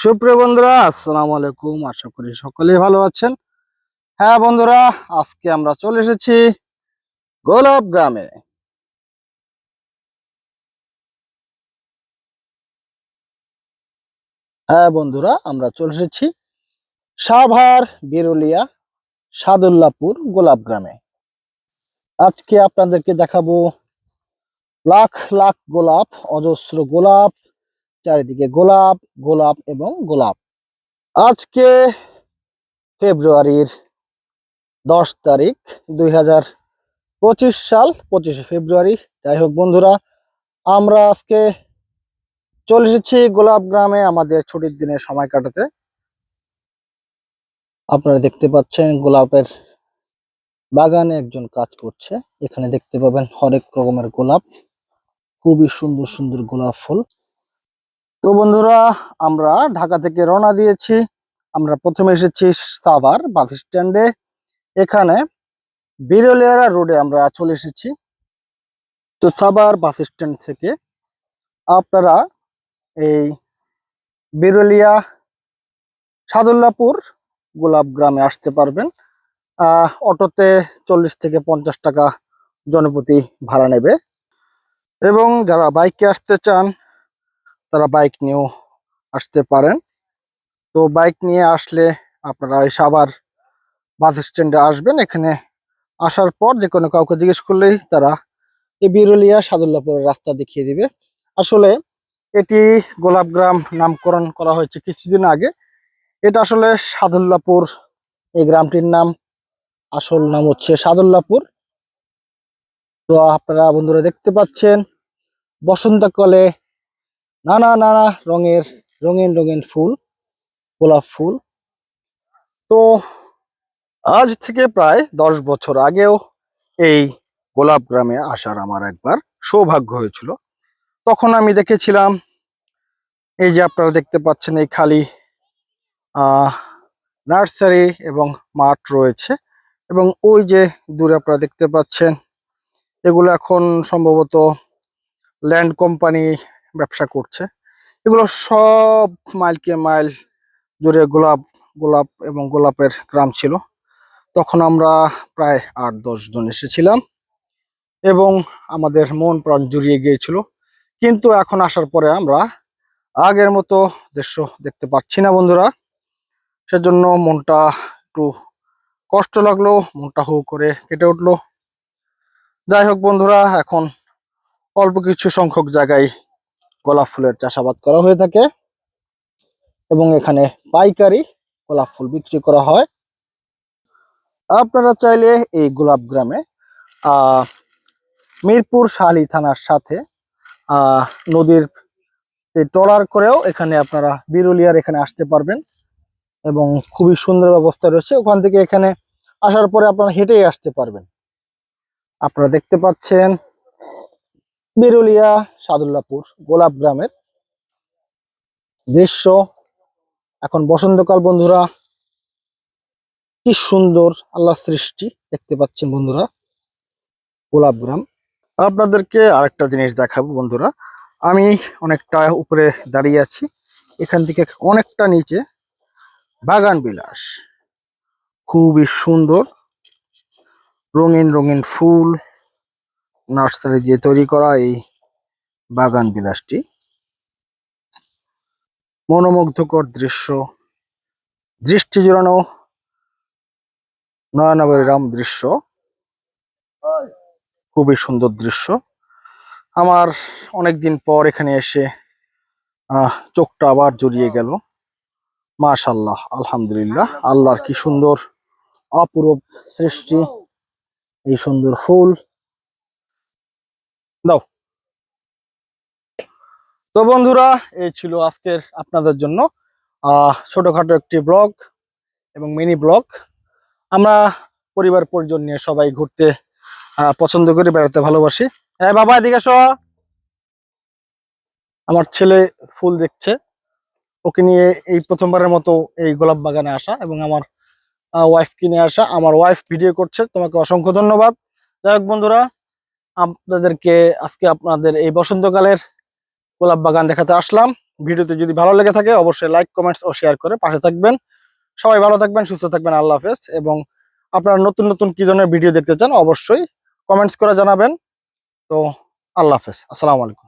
সুপ্রিয় বন্ধুরা, আসসালামু আলাইকুম। আশা করি সকলেই ভালো আছেন। হ্যাঁ বন্ধুরা, আজকে আমরা চলে এসেছি গোলাপ গ্রামে। হ্যাঁ বন্ধুরা, আমরা চলে এসেছি সাভার বিরুলিয়া সাদুল্লাপুর গোলাপ গ্রামে। আজকে আপনাদেরকে দেখাবো লাখ লাখ গোলাপ, অজস্র গোলাপ চারিদিকে গোলাপ গোলাপ এবং গোলাপ। আজকে ফেব্রুয়ারির দশ তারিখ দুই হাজার পঁচিশ সাল, পঁচিশে ফেব্রুয়ারি। যাই হোক বন্ধুরা, আমরা আজকে চলে এসেছি গোলাপ গ্রামে আমাদের ছুটির দিনে সময় কাটাতে। আপনারা দেখতে পাচ্ছেন গোলাপের বাগানে একজন কাজ করছে। এখানে দেখতে পাবেন হরেক রকমের গোলাপ। খুবই সুন্দর সুন্দর গোলাপ ফুল। তো বন্ধুরা, আমরা ঢাকা থেকে রওনা দিয়েছি। আমরা প্রথমে এসেছি সাভার বাস স্ট্যান্ডে। এখানে বিরলিয়ারা রোডে আমরা চলে এসেছি। তো সাভার বাস স্ট্যান্ড থেকে আপনারা এই বিরলিয়া, সাদুল্লাপুর, গোলাপ গ্রামে আসতে পারবেন। অটোতে চল্লিশ থেকে পঞ্চাশ টাকা জনপ্রতি ভাড়া নেবে। এবং যারা বাইকে আসতে চান তারা বাইক নিয়েও আসতে পারেন। তো বাইক নিয়ে আসলে আপনারা এই সাভার বাস স্ট্যান্ডে আসবেন। এখানে আসার পর যে কোনো কাউকে জিজ্ঞেস করলেই তারা এই বিরুলিয়া সাদুল্লাপুরের রাস্তা দেখিয়ে দিবে। আসলে এটি গোলাপগ্রাম নামকরণ করা হয়েছে কিছুদিন আগে। এটা আসলে সাদুল্লাপুর, এই গ্রামটির নাম, আসল নাম হচ্ছে সাদুল্লাপুর। তো আপনারা বন্ধুরা দেখতে পাচ্ছেন, বসন্তকালে নানা নানা রঙের, রঙিন রঙিন ফুল, গোলাপ ফুল। তো আজ থেকে প্রায় দশ বছর আগেও এই গোলাপ গ্রামে আসার আমার একবার সৌভাগ্য হয়েছিল। তখন আমি দেখেছিলাম, এই যে আপনারা দেখতে পাচ্ছেন এই খালি নার্সারি এবং মাঠ রয়েছে এবং ওই যে দূরে আপনারা দেখতে পাচ্ছেন, এগুলো এখন সম্ভবত ল্যান্ড কোম্পানি ব্যবসা করছে। এগুলো সব মাইলকে মাইল জুড়ে গোলাপ গোলাপ এবং গোলাপের গ্রাম ছিল। তখন আমরা প্রায় আট, দশ জন এসেছিলাম এবং আমাদের মন প্রাণ জুড়িয়ে গিয়েছিল। কিন্তু এখন আসার পরে আমরা আগের মতো দৃশ্য দেখতে পাচ্ছি না বন্ধুরা। সেজন্য মনটা একটু কষ্ট লাগল, মনটা হু করে কেটে উঠল। যাই হোক বন্ধুরা, এখন অল্প কিছু সংখ্যক জায়গায় গোলাপ ফুলের চাষাবাদ করা হয়ে থাকে এবং এখানে পাইকারি গোলাপ ফুল বিক্রি করা হয়। আপনারা চাইলে এই গোলাপ গ্রামে মিরপুর শালি থানার সাথে নদীর ট্রলার করেও এখানে আপনারা বিরুলিয়ার এখানে আসতে পারবেন এবং খুবই সুন্দর ব্যবস্থা রয়েছে। ওখান থেকে এখানে আসার পরে আপনারা হেঁটেই আসতে পারবেন। আপনারা দেখতে পাচ্ছেন বিরুলিয়া, সাদুল্লাপুর, গোলাপ গ্রামের দৃশ্য। এখন বসন্তকাল বন্ধুরা, কি সুন্দর আল্লাহ সৃষ্টি দেখতে পাচ্ছেন বন্ধুরা, গোলাপ গ্রাম। আপনাদেরকে আরেকটা জিনিস দেখাবো বন্ধুরা, আমি অনেকটা উপরে দাঁড়িয়ে আছি, এখান থেকে অনেকটা নিচে বাগান বিলাস। খুবই সুন্দর, রঙিন রঙিন ফুল নার্সারি দিয়ে তৈরি করা এই বাগান বিলাসটি। মনোমুগ্ধকর দৃশ্য, দৃষ্টি জোড়ানো নয়নাবরিরাম দৃশ্য। খুবই সুন্দর দৃশ্য। আমার অনেকদিন পর এখানে এসে চোখটা আবার জড়িয়ে গেল। মাশাল্লাহ আলহামদুলিল্লাহ। আল্লাহর কি সুন্দর, অপরূপ সৃষ্টি, এই সুন্দর ফুল। দাও। তো বন্ধুরা, এই ছিল আজকের আপনাদের জন্য ছোটখাটো একটি ব্লগ এবং মিনি ব্লগ। আমরা পরিবার পরিজন নিয়ে সবাই ঘুরতে পছন্দ করি, বেড়াতে ভালোবাসি। হ্যাঁ বাবা, এদিকে আমার ছেলে ফুল দেখছে। ওকে নিয়ে এই প্রথমবারের মতো এই গোলাপ বাগানে আসা এবং আমার ওয়াইফ কিনে আসা। আমার ওয়াইফ ভিডিও করছে। তোমাকে অসংখ্য ধন্যবাদ। যাই হোক, বন্ধুরা আপনাদেরকে আজকে আপনাদের এই বসন্তকালের গোলাপ বাগান দেখাতে আসলাম। ভিডিওতে যদি ভালো লেগে থাকে, অবশ্যই লাইক কমেন্টস ও শেয়ার করে পাশে থাকবেন। সবাই ভালো থাকবেন, সুস্থ থাকবেন, আল্লাহ হাফেজ। এবং আপনারা নতুন নতুন কি ধরনের ভিডিও দেখতে চান, অবশ্যই কমেন্টস করে জানাবেন। তো আল্লাহ হাফেজ। আসসালামু আলাইকুম।